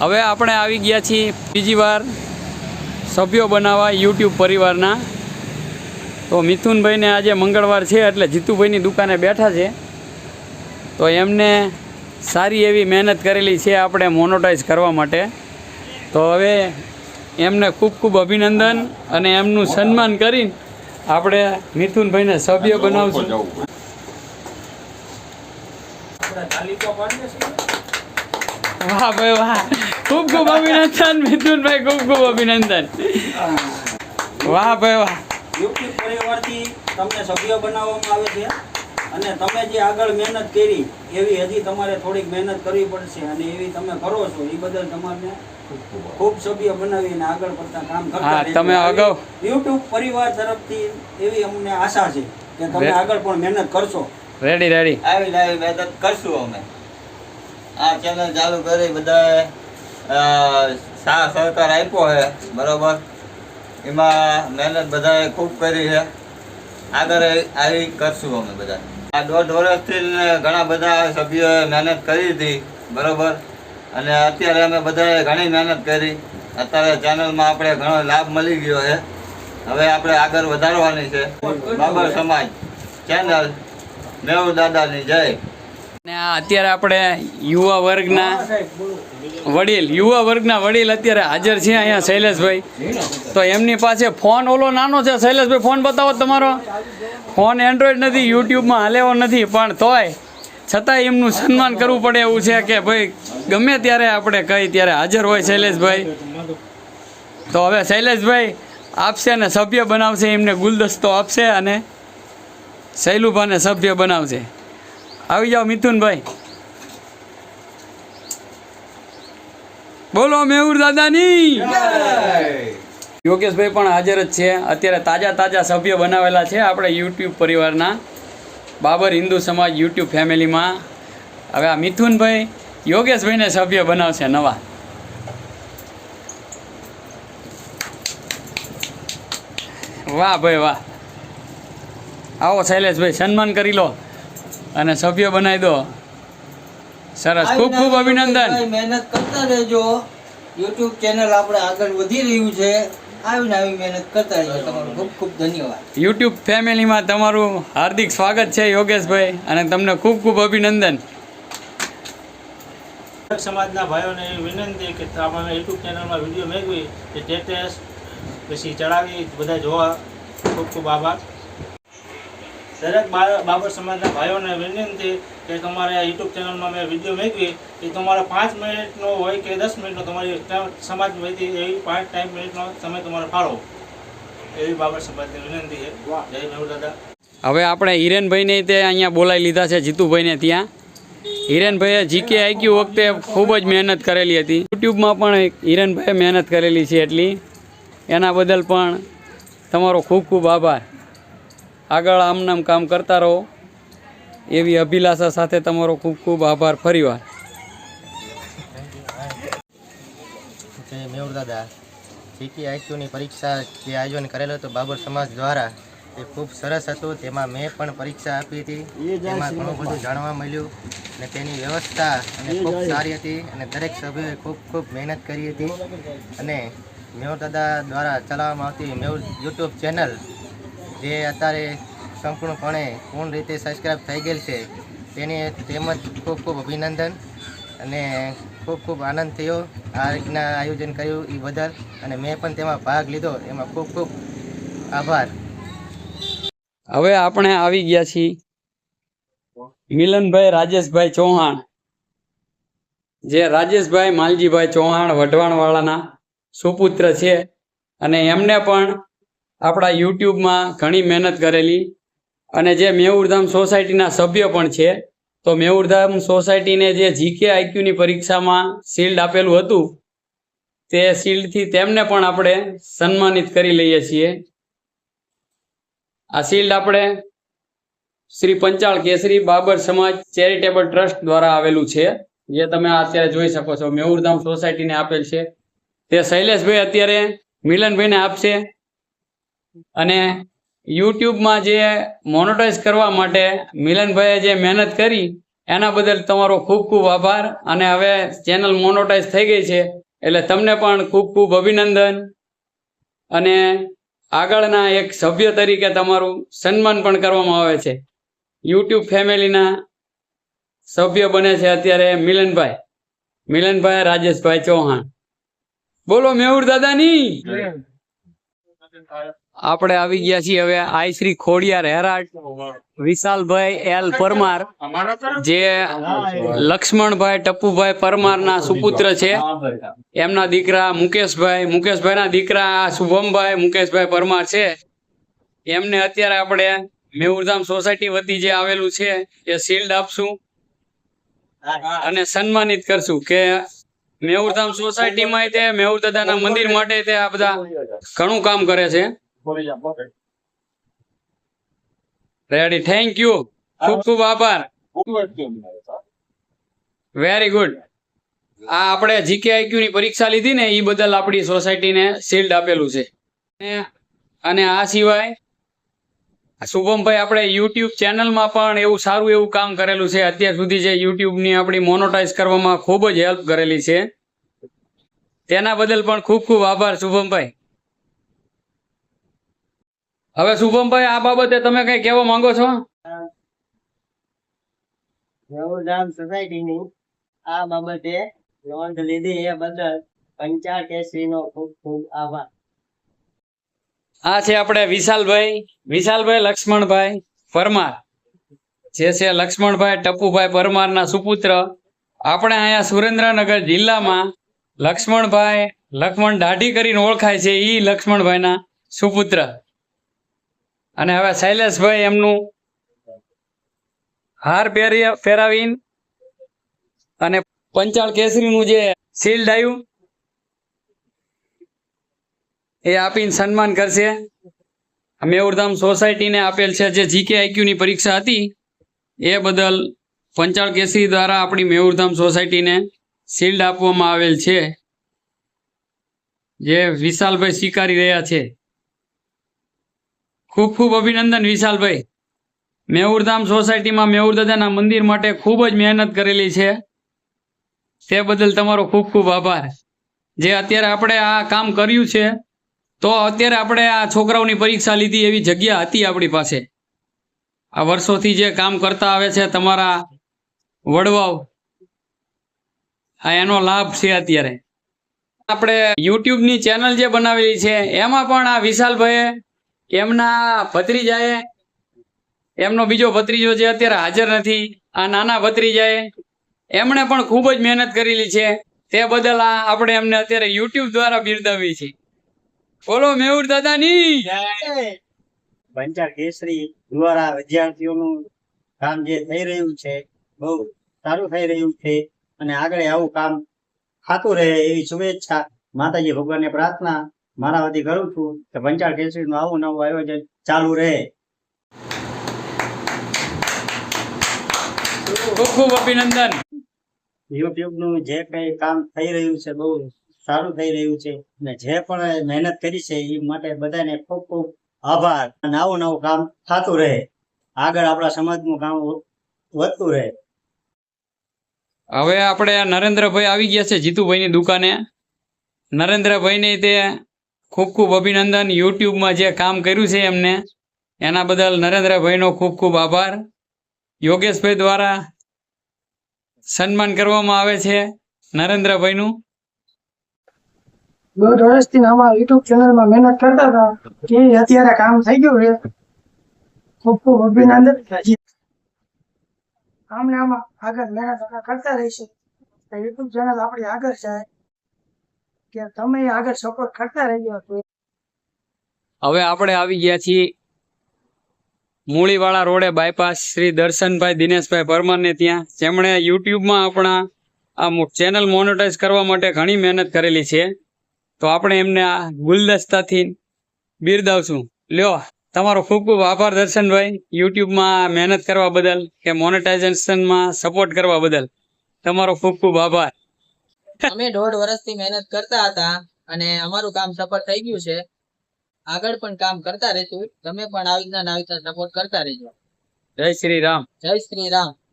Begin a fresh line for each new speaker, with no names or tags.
હવે આપણે આવી ગયા છીએ બીજી વાર સભ્યો બનાવવા યુટ્યુબ પરિવારના. તો મિથુનભાઈને આજે મંગળવાર છે એટલે જીતુભાઈની દુકાને બેઠા છે. તો એમને સારી એવી મહેનત કરેલી છે આપણે મોનોટાઈઝ કરવા માટે. તો હવે એમને ખૂબ ખૂબ અભિનંદન અને એમનું સન્માન કરીને આપણે મિથુનભાઈને સભ્ય બનાવશું. વાહ ભાઈ વાહ. ખૂબ ખૂબ અભિનંદન મિથુનભાઈ ખૂબ ખૂબ અભિનંદન. વાહ ભાઈ વાહ.
યુટ્યુબ પરિવારથી તમને સભ્ય બનાવવામાં આવે છે અને તમે જે આગળ મહેનત કરી એવી હજી તમારે થોડીક મહેનત કરવી પડશે અને એવી તમે કરો છો એ બદલ તમારે ખૂબ સભ્ય બનાવીને આગળ પડતા કામ કરતા
તમે અગાઉ-
યુટ્યુબ પરિવાર તરફથી એવી અમને આશા છે કે તમે આગળ પણ મહેનત કરશો.
રેડી રેડી
આવી આવી મહેનત કરશું અમે. આ ચેનલ ચાલુ કરી બધાએ સાથ સહકાર આપ્યો છે, બરોબર? એમાં મહેનત બધાએ ખૂબ કરી છે. આગળ આવી કરશું અમે બધા. આ દોઢ વર્ષથી ઘણા બધા સભ્યોએ મહેનત કરી હતી, બરાબર? અને અત્યારે અમે બધાએ ઘણી મહેનત કરી. અત્યારે ચેનલમાં આપણે ઘણો લાભ મળી ગયો છે. હવે આપણે આગળ વધારવાની છે. બાબર સમાજ ચેનલ મેવ દાદાની જય.
ને અત્યારે આપણે યુવા વર્ગના વડીલ, યુવા વર્ગના વડીલ અત્યારે હાજર છે અહીંયા શૈલેષભાઈ. તો એમની પાસે ફોન ઓલો નાનો છે. શૈલેષભાઈ, ફોન બતાવો તમારો. ફોન એન્ડ્રોઈડ નથી, યુટ્યુબમાં હાલેવો નથી, પણ તોય. છતાંય એમનું સન્માન કરવું પડે એવું છે કે ભાઈ, ગમે ત્યારે આપણે કહીએ ત્યારે હાજર હોય શૈલેષભાઈ. તો હવે શૈલેષભાઈ આપશે અને સભ્ય બનાવશે, એમને ગુલદસ્તો આપશે અને શૈલુભાને સભ્ય બનાવશે. આવી જાઓ મિથુનભાઈ. બોલો મેહુર દાદાની. યોગેશભાઈ પણ હાજર જ છે. અત્યારે તાજા તાજા સભ્ય બનાવેલા છે આપણે યુટ્યુબ પરિવારના. બાબર હિન્દુ સમાજ યુટ્યુબ ફેમિલીમાં. હવે આ મિથુનભાઈ યોગેશભાઈને સભ્ય બનાવશે નવા. વાહ ભાઈ વાહ. આવો શૈલેષભાઈ સન્માન કરી લો. અને સભ્ય બનાવી દો. સરસ. ખૂબ ખૂબ અભિનંદન.
મહેનત કરતા રહેજો. યુટ્યુબ ચેનલ આપણે આગળ વધી રહ્યું છે. આવીને આવી મહેનત કરતા રહેજો. તમારું ખૂબ ખૂબ ધન્યવાદ.
યુટ્યુબ ફેમિલીમાં તમારું હાર્દિક સ્વાગત છે યોગેશભાઈ અને તમને ખૂબ ખૂબ અભિનંદન.
સમાજના ભાઈઓને એવી વિનંતી કે આપણે યુટ્યુબ ચેનલમાં વીડિયો મેળવી તે ટેટેસ પછી ચડાવી બધા જોવા. ખૂબ ખૂબ આભાર. દરેક બાબર સમાજના ભાઈઓને વિનંતી કે તમારે આ યુટ્યુબ ચેનલમાં મેં વીડિયો મેળવી એ તમારે પાંચ મિનિટનો હોય કે દસ મિનિટનો તમારી સમાજ વહેતી એવી પાંચ ટાઈમ મિનિટનો સમય તમારે ફાળો એવી બાબર સમાજની વિનંતી છે. જય મેહુલ દાદા
હવે આપણે હિરેનભાઈને તે અહીંયા બોલાવી લીધા છે જીતુભાઈને ત્યાં. હિરેનભાઈએ જીકે આઈક્યુ વખતે ખૂબ જ મહેનત કરેલી હતી. યુટ્યુબમાં પણ હિરેનભાઈએ મહેનત કરેલી છે એટલી. એના બદલ પણ તમારો ખૂબ ખૂબ આભાર. આગળ આમનામ કામ કરતા રહો. એવી અભિલાષા સાથે તમારો ખૂબ ખૂબ આભાર ફરીવાર.
મેહુર દાદા જીકી આઈક્યુની પરીક્ષા જે આયોજન કરેલું હતું બાબર સમાજ દ્વારા એ ખૂબ સરસ હતું. તેમાં મેં પણ પરીક્ષા આપી હતી. તેમાં ઘણું બધું જાણવા મળ્યું અને તેની વ્યવસ્થા અને ખૂબ સારી હતી અને દરેક સભ્યોએ ખૂબ ખૂબ મહેનત કરી હતી. અને મેહુર દાદા દ્વારા ચલાવવામાં આવતી મેહુર યુટ્યુબ ચેનલ જે અત્યારે સંપૂર્ણપણે પૂર્ણ રીતે સબસ્ક્રાઈબ થઈ ગયેલ છે, તેને તેમજ ખૂબ ખૂબ અભિનંદન અને ખૂબ ખૂબ આનંદ થયો. આ રીતના આયોજન કર્યું એ બદલ અને મેં પણ તેમાં ભાગ લીધો. એમાં ખૂબ ખૂબ આભાર.
હવે આપણે આવી ગયા છીએ મિલનભાઈ રાજેશભાઈ ચૌહાણ. જે રાજેશભાઈ માલજીભાઈ ચૌહાણ વઢવાણવાળાના સુપુત્ર છે અને એમને પણ આપણા યુટ્યુબમાં ઘણી મહેનત કરેલી અને જે મેહુરધામ સોસાયટીના સભ્ય પણ છે, તો મેહુરધામ સોસાયટીને જે જીકે આઈક્યુની પરીક્ષામાં શિલ્ડ આપેલું હતું, તે શિલ્ડથી તેમને પણ આપણે સન્માનિત કરી લઈએ છીએ. આ શિલ્ડ આપણે શ્રી પંચાળ કેસરી બાબર સમાજ ચેરિટેબલ ટ્રસ્ટ દ્વારા આવેલું છે. જે તમે અત્યારે જોઈ શકો છો મેહુરધામ સોસાયટીને આપેલ છે. તે શૈલેષભાઈ અત્યારે મિલનભાઈને આપશે. અને યુટ્યુબમાં જે મોનોટાઈઝ કરવા માટે મિલનભાઈએ જે મહેનત કરી, એના બદલ તમારો ખૂબ ખૂબ આભાર. અને હવે ચેનલ મોનોટાઈઝ થઈ ગઈ છે, એટલે તમને પણ ખૂબ ખૂબ અભિનંદન. અને આગળના એક સભ્ય તરીકે તમારું સન્માન પણ કરવામાં આવે છે. યુટ્યુબ ફેમિલીના સભ્ય બને છે અત્યારે મિલનભાઈ. મિલનભાઈ રાજેશભાઈ ચૌહાણ. બોલો, મેહુર દાદાની. આપણે આવી ગયા છીએ હવે આઈ શ્રી ખોડિયાર હેરાટ વિશાલભાઈ એલ પરમાર, જે લક્ષ્મણભાઈ ટપ્પુભાઈ પરમારના સુપુત્ર છે. એમના દીકરા મુકેશભાઈ, મુકેશભાઈના દીકરા શુભમભાઈ, મુકેશભાઈ પરમાર છે. એમને અત્યારે આપણે મેહુરધામ સોસાયટી વતી જે આવેલું છે, એ શિલ્ડ આપશું અને સન્માનિત કરશું કે મેહુરધામ સોસાયટીમાં તે મેહુર દાદાના મંદિર માટે તે આ બધા ઘણું કામ કરે છે. રેડી થેન્ક યુ ખૂબ ખૂબ આભાર. વેરી ગુડ આ આપણે જીકે આઈક્યુ ની પરીક્ષા લીધી ને એ બદલ આપણી સોસાયટીને શિલ્ડ આપેલું છે. અને- અને આ સિવાય શુભમભાઈ, આપણે યુટ્યુબ ચેનલમાં પણ એવું સારું એવું કામ કરેલું છે. અત્યાર સુધી જે યુટ્યુબની આપણી મોનોટાઈઝ કરવામાં ખૂબ જ હેલ્પ કરેલી છે. તેના બદલ પણ ખૂબ ખૂબ આભાર, શુભમભાઈ. હવે શુભમભાઈ, આ બાબતે તમે કઈ કહેવા માંગો છો?
સોસાયટી સોસાયટીની આ બાબતે નોંધ લીધી એ બદલ પંચાળ કેસરીનો ખૂબ ખૂબ આભાર.
આ છે આપણે વિશાલભાઈ વિશાલભાઈ લક્ષ્મણભાઈ પરમાર. જે છે લક્ષ્મણભાઈ ટપુભાઈ પરમારના સુપુત્ર. આપણે અહીંયા સુરેન્દ્રનગર જિલ્લામાં લક્ષ્મણભાઈ લક્ષ્મણ દાઢી કરીને ઓળખાય છે એ લક્ષ્મણભાઈના સુપુત્ર. અને હવે શૈલેષભાઈ એમનું હાર પહેરી પહેરાવીને અને પંચાળ કેસરીનું જે શીલ્ડ આવ્યું એ આપીને સન્માન કરશે. મેઉરધામ સોસાયટીને આપેલ છે જે જીકે આઈક્યુની પરીક્ષા હતી, એ બદલ પંચાળ કેસરી દ્વારા આપણી મેઉરધામ સોસાયટીને શિલ્ડ આપવામાં આવેલ છે. જે વિશાલભાઈ સ્વીકારી રહ્યા છે. ખૂબ ખૂબ અભિનંદન વિશાલભાઈ. મેહુરધામ સોસાયટીમાં મેઉર દાદાના મંદિર માટે ખૂબ જ મહેનત કરેલી છે. તે બદલ તમારો ખૂબ ખૂબ આભાર. જે અત્યારે આપણે આ કામ કર્યું છે તો અત્યારે આપણે આ છોકરાઓની પરીક્ષા લીધી એવી જગ્યા હતી આપણી પાસે. આ વર્ષોથી જે કામ કરતા આવે છે તમારા વડવાઓ, આ એનો લાભ છે અત્યારે. આપણે યુટ્યુબની ચેનલ જે બનાવેલી છે, એમાં પણ આ વિશાલભાઈએ એમના ભત્રીજાએ, એમનો બીજો ભત્રીજો જે અત્યારે હાજર નથી, આ નાના ભત્રીજાએ એમણે પણ ખૂબ જ મહેનત કરેલી છે. તે બદલ આ આપણે એમને અત્યારે યુટ્યુબ દ્વારા બિરદાવી છે બોલો મેહુર દાદાની.
પંચાળ કેસરી દ્વારા વિદ્યાર્થીઓનું કામ જે થઈ રહ્યું છે બહુ સારું થઈ રહ્યું છે અને આગળ આવું કામ થતું રહે એવી શુભેચ્છા માતાજી ભગવાનને પ્રાર્થના મારા વતી કરું છું કે પંચાળ કેસરીનું આવું નવું આયોજન ચાલુ રહે.
ખૂબ ખૂબ અભિનંદન.
યુટ્યુબનું જે કંઈ કામ થઈ રહ્યું છે બહુ સારું થઈ રહ્યું છે. અને જે પણ મહેનત કરી છે એ માટે બધાને ખૂબ ખૂબ આભાર. અને આવું નવું કામ થતું રહે. આગળ આપણા સમાજનું કામ વધતું રહે.
હવે આપણે નરેન્દ્રભાઈ આવી ગયા છે જીતુભાઈની દુકાને. નરેન્દ્રભાઈને તે ખૂબ ખૂબ અભિનંદન. યુટ્યુબમાં જે કામ કર્યું છે એમને, એના બદલ નરેન્દ્રભાઈનો ખૂબ ખૂબ આભાર. યોગેશભાઈ દ્વારા સન્માન કરવામાં આવે છે નરેન્દ્રભાઈનું.
દોઢ વર્ષથી અમારા યુટ્યુબ ચેનલમાં મહેનત કરતા હતા. એ અત્યારે કામ થઈ ગયું છે. ખૂબ ખૂબ અભિનંદન આમને આમાં આગળ મહેનત કરતા રહીશું. તો યુટ્યુબ ચેનલ આપણી આગળ જાય કે તમે આગળ સપોર્ટ કરતા રહેજો
હવે આપણે આવી ગયા છીએ મૂળીવાળા રોડે બાયપાસ શ્રી દર્શનભાઈ દિનેશભાઈ પરમારને ત્યાં. જેમણે યુટ્યુબમાં આપણા આ ચેનલ મોનેટાઈઝ કરવા માટે ઘણી મહેનત કરેલી છે. તો આપણે એમને આ ગુલદસ્તાથી બિરદાવશું. લ્યો તમારો ખૂબ ખૂબ આભાર દર્શનભાઈ. યુટ્યુબમાં મહેનત કરવા બદલ કે મોનેટાઇઝેશનમાં સપોર્ટ કરવા બદલ તમારો ખૂબ ખૂબ આભાર.
અમે દોઢ વર્ષથી મહેનત કરતા હતા અને અમારું કામ સફળ થઈ ગયું છે. આગળ પણ કામ કરતા રહેશું. તમે પણ આવી રીતના આવી રીતના સપોર્ટ કરતા રહેજો.
જય શ્રી રામ.
જય શ્રી રામ.